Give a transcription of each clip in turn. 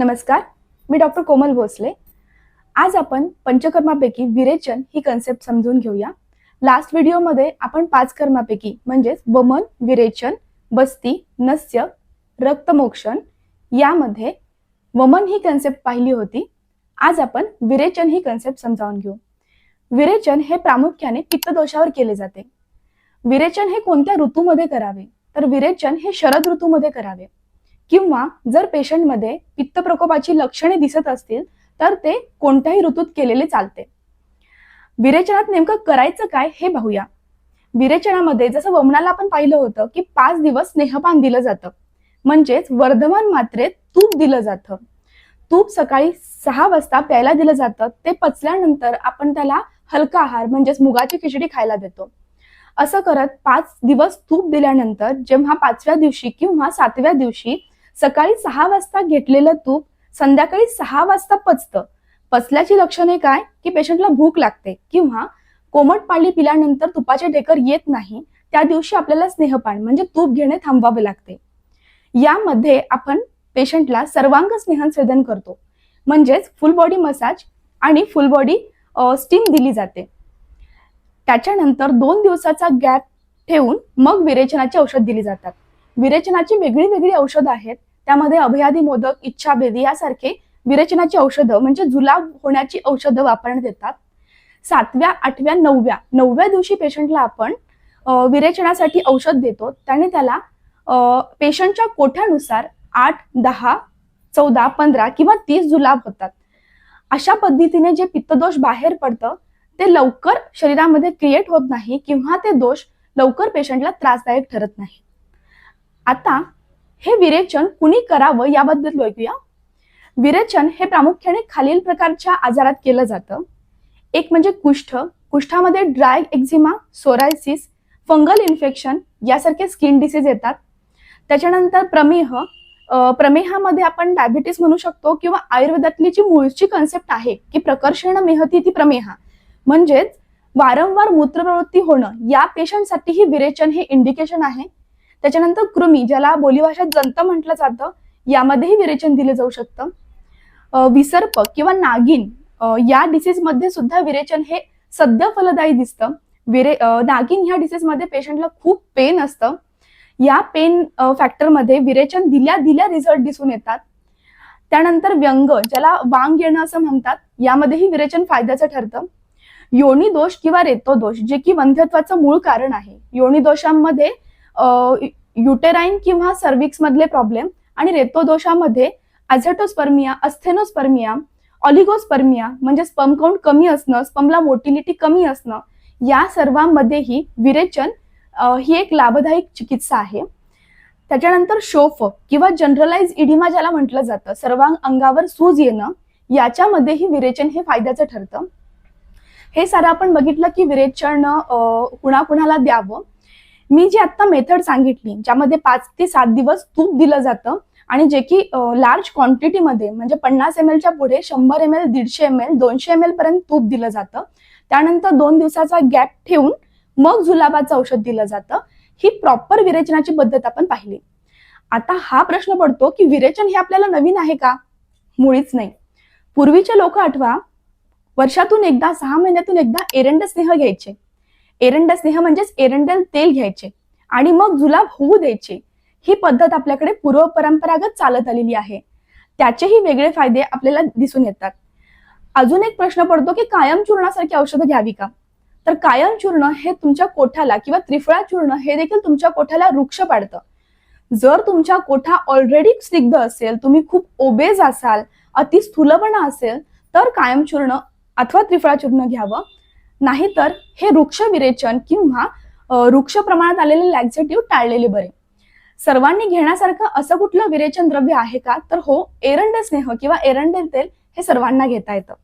नमस्कार मी डॉक्टर कोमल भोसले. आज आपण पंचकर्मापैकी विरेचन ही कन्सेप्ट समजून घेऊया. लास्ट व्हिडिओमध्ये आपण पाच कर्मापैकी म्हणजेच वमन विरेचन बस्ती नस्य रक्तमोक्षण यामध्ये वमन ही कन्सेप्ट पाहिली होती. आज आपण विरेचन ही कन्सेप्ट समजावून घेऊ. विरेचन हे प्रामुख्याने पित्तदोषावर केले जाते. विरेचन हे कोणत्या ऋतूमध्ये करावे? तर विरेचन हे शरद ऋतूमध्ये करावे. किंवा जर पेशंटमध्ये पित्त प्रकोपाची लक्षणे दिसत असतील तर ते कोणत्याही ऋतूत केलेले चालते. विरेचनात नेमकं करायचं काय हे पाहूया विरेचनामध्ये जसं वमनाला आपण पाहिलं होतं की पाच दिवस स्नेहपान दिलं जातं. म्हणजेच वर्धमान मात्रेत तूप दिलं जातं. तूप सकाळी सहा वाजता प्यायला दिलं जातं. ते पचल्यानंतर आपण त्याला हलका आहार म्हणजेच मुगाची खिचडी खायला देतो. असं करत पाच दिवस तूप दिल्यानंतर जेव्हा पाचव्या दिवशी किंवा सातव्या दिवशी सकाळी सहा वाजता घेतलेलं तूप संध्याकाळी सहा वाजता पचतं. पचल्याची लक्षणे काय? की पेशंटला भूक लागते किंवा कोमट पाणी पिल्यानंतर तुपाचे ढेकर येत नाही त्या दिवशी आपल्याला स्नेहपान म्हणजे तूप घेणे थांबवावे लागते. यामध्ये आपण पेशंटला सर्वांग स्नेहन करतो. म्हणजेच फुल बॉडी मसाज आणि फुल बॉडी स्टीम दिली जाते. त्याच्यानंतर दोन दिवसाचा गॅप ठेवून मग विरेचनाची औषध दिली जातात. विरेचनाची वेगळी वेगळी औषधं आहेत. त्यामध्ये अभयादी मोदक इच्छाभेदी यासारखे विरेचनाची औषधं म्हणजे जुलाब होण्याची औषधं वापरण्यात येतात. सातव्या आठव्या नवव्या नवव्या दिवशी पेशंटला आपण विरेचनासाठी औषध देतो. त्याने त्याला पेशंटच्या कोठ्यानुसार आठ दहा चौदा पंधरा किंवा तीस जुलाब होतात. अशा पद्धतीने जे पित्तदोष बाहेर पडतं ते लवकर शरीरामध्ये क्रिएट होत नाही किंवा ते दोष लवकर पेशंटला त्रासदायक ठरत नाही. आता हे विरेचन कुणी करावं याबद्दल ऐकूया. विरेचन हे प्रामुख्याने खालील प्रकारच्या आजारात केलं जातं. एक म्हणजे कुष्ठ. कुष्ठामध्ये dry eczema psoriasis fungal infection यासारखे स्किन डिसीज येतात. त्याच्यानंतर प्रमेह. प्रमेहामध्ये आपण डायबिटीस म्हणू शकतो किंवा आयुर्वेदातली जी मूळची कन्सेप्ट आहे की प्रकर्षण मेहती ती प्रमेहा. म्हणजेच वारंवार मूत्रप्रवृत्ती होणं या पेशंटसाठी ही विरेचन हे इंडिकेशन आहे. त्याच्यानंतर कृमी ज्याला बोलीभाषेत जंत म्हटलं जातं यामध्येही विरेचन दिले जाऊ शकतं. विसर्प किंवा नागिन या डिसीजमध्ये सुद्धा विरेचन हे सध्या फलदायी दिसतं. विरे नागिन ह्या डिसीजमध्ये पेशंटला खूप पेन असतं. या पेन फॅक्टरमध्ये विरेचन दिल्या दिल्या रिझल्ट दिसून येतात. त्यानंतर व्यंग ज्याला वांग येणं असं म्हणतात यामध्येही विरेचन फायद्याचं ठरतं. योनी दोष किंवा रेतो दोष जे की वंध्यत्वाचं मूळ कारण आहे. योनी दोषांमध्ये युटेराईन किंवा सर्विक्स मधले प्रॉब्लेम आणि रेतो दोषामध्ये अस्थेनोस्पर्मिया ऑलिगोस्पर्मिया म्हणजे स्पम काउंट कमी असणं स्पमला मोटिलिटी कमी असणं या सर्वांमध्येही विरेचन ही एक लाभदायक चिकित्सा आहे. त्याच्यानंतर शोफ किंवा जनरलाइज इडिमा ज्याला म्हटलं जातं सर्वांग अंगावर सूज येणं याच्यामध्येही विरेचन हे फायद्याचं ठरतं. हे सारं आपण बघितलं की विरेचन कुणाकुणाला द्यावं मी जी आता मेथड सांगितली ज्यामध्ये पाच ते सात दिवस तूप दिलं जातं आणि जे की लार्ज क्वांटिटीमध्ये म्हणजे पन्नास एम एलच्या पुढे शंभर एम एल दीडशे एम एल दोनशे एम एल पर्यंत तूप दिलं जातं. त्यानंतर दोन दिवसाचा गॅप ठेवून मग जुलाबाचं औषध दिलं जातं. ही प्रॉपर विरेचनाची पद्धत आपण पाहिली. आता हा प्रश्न पडतो की विरेचन हे आपल्याला नवीन आहे का? मुळीच नाही. पूर्वीचे लोक आठवा वर्षातून एकदा सहा महिन्यातून एकदा एरंड स्नेह घ्यायचे. एरंड स्नेह म्हणजेच एरंडेल तेल घ्यायचे आणि मग जुलाब होऊ द्यायचे. ही पद्धत आपल्याकडे पूर्व परंपरागत चालत आलेली आहे. त्याचेही वेगळे फायदे आपल्याला दिसून येतात. अजून एक प्रश्न पडतो की कायम चूर्णासारखी औषधं घ्यावी का? तर कायम चूर्ण हे तुमच्या कोठाला किंवा त्रिफळा चूर्ण हे देखील तुमच्या कोठाला वृक्ष पाडतं. जर तुमच्या कोठा ऑलरेडी स्निग्ध असेल तुम्ही खूप ओबेज असाल अति स्थूलपणा असेल तर कायम चूर्ण अथवा त्रिफळा चूर्ण घ्यावं. नाहीतर हे वृक्ष विरेचन किंवा वृक्ष प्रमाणात आलेले लॅक्झेटिव्ह टाळलेले बरे. सर्वांनी घेण्यासारखं असं कुठलं विरेचन द्रव्य आहे का? तर हो एरंड स्नेह किंवा एरंडेल तेल हे सर्वांना घेता येतं.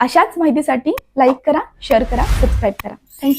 अशाच माहितीसाठी लाईक करा शेअर करा सबस्क्राईब करा. थँक्यू